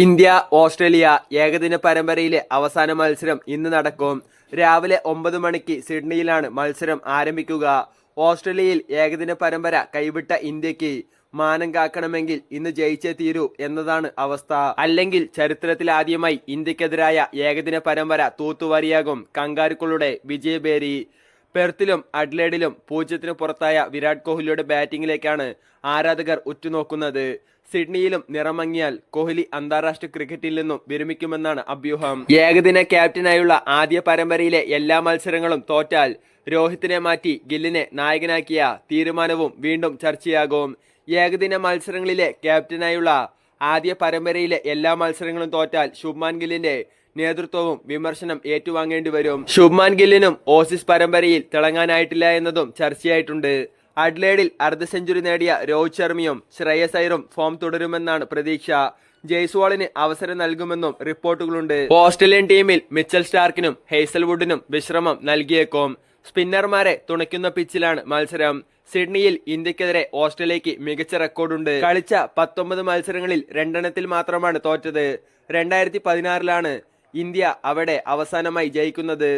India Australia ഏകദിന പരമ്പരയിലെ അവസാന മത്സരം ഇന്ന് നടക്കും. രാവിലെ ഒമ്പത് മണിക്ക് സിഡ്നിയിലാണ് മത്സരം ആരംഭിക്കുക. ഓസ്ട്രേലിയയിൽ ഏകദിന പരമ്പര കൈവിട്ട ഇന്ത്യയ്ക്ക് മാനം കാക്കണമെങ്കിൽ ഇന്ന് ജയിച്ചേ തീരൂ എന്നതാണ് അവസ്ഥ. അല്ലെങ്കിൽ ചരിത്രത്തിൽ ആദ്യമായി ഇന്ത്യക്കെതിരായ ഏകദിന പരമ്പര തൂത്തുവാരിയാകും കങ്കാരുക്കളുടെ വിജയബേരി പെർത്തിലും അഡ്ലേഡിലും പൂജ്യത്തിന് പുറത്തായ വിരാട് കോഹ്ലിയുടെ ബാറ്റിംഗിലേക്കാണ് ആരാധകർ ഉറ്റുനോക്കുന്നത്. സിഡ്നിയിലും നിറമങ്ങിയാൽ കോഹ്ലി അന്താരാഷ്ട്ര ക്രിക്കറ്റിൽ നിന്നും വിരമിക്കുമെന്നാണ് അഭ്യൂഹം. ഏകദിന ക്യാപ്റ്റനായുള്ള ആദ്യ പരമ്പരയിലെ എല്ലാ മത്സരങ്ങളും തോറ്റാൽ രോഹിത്തിനെ മാറ്റി ഗില്ലിനെ നായകനാക്കിയ തീരുമാനവും വീണ്ടും ചർച്ചയാകും. ഏകദിന മത്സരങ്ങളിലെ ക്യാപ്റ്റനായുള്ള ആദ്യ പരമ്പരയിലെ എല്ലാ മത്സരങ്ങളും തോറ്റാൽ ശുഭ്മാൻ ഗില്ലിന്റെ നേതൃത്വവും വിമർശനം ഏറ്റുവാങ്ങേണ്ടി വരും. ശുഭ്മാൻ ഗില്ലിനും ഓസിസ് പരമ്പരയിൽ തിളങ്ങാനായിട്ടില്ല എന്നതും ചർച്ചയായിട്ടുണ്ട്. അഡ്ലേഡിൽ അർദ്ധ സെഞ്ചുറി നേടിയ രോഹിത് ശർമ്മയും ശ്രേയസ് അയ്യറും ഫോം തുടരുമെന്നാണ് പ്രതീക്ഷ. ജയ്സ്വാളിന് അവസരം നൽകുമെന്നും റിപ്പോർട്ടുകളുണ്ട്. ഓസ്ട്രേലിയൻ ടീമിൽ മിച്ചൽ സ്റ്റാർക്കിനും ഹെയ്സൽവുഡിനും വിശ്രമം നൽകിയേക്കും. സ്പിന്നർമാരെ തുണയ്ക്കുന്ന പിച്ചിലാണ് മത്സരം. സിഡ്നിയിൽ ഇന്ത്യക്കെതിരെ ഓസ്ട്രേലിയക്ക് മികച്ച റെക്കോർഡുണ്ട്. കളിച്ച പത്തൊമ്പത് മത്സരങ്ങളിൽ രണ്ടെണ്ണത്തിൽ മാത്രമാണ് തോറ്റത്. രണ്ടായിരത്തി പതിനാറിലാണ് ഇന്ത്യ അവിടെ അവസാനമായി ജയിക്കുന്നത്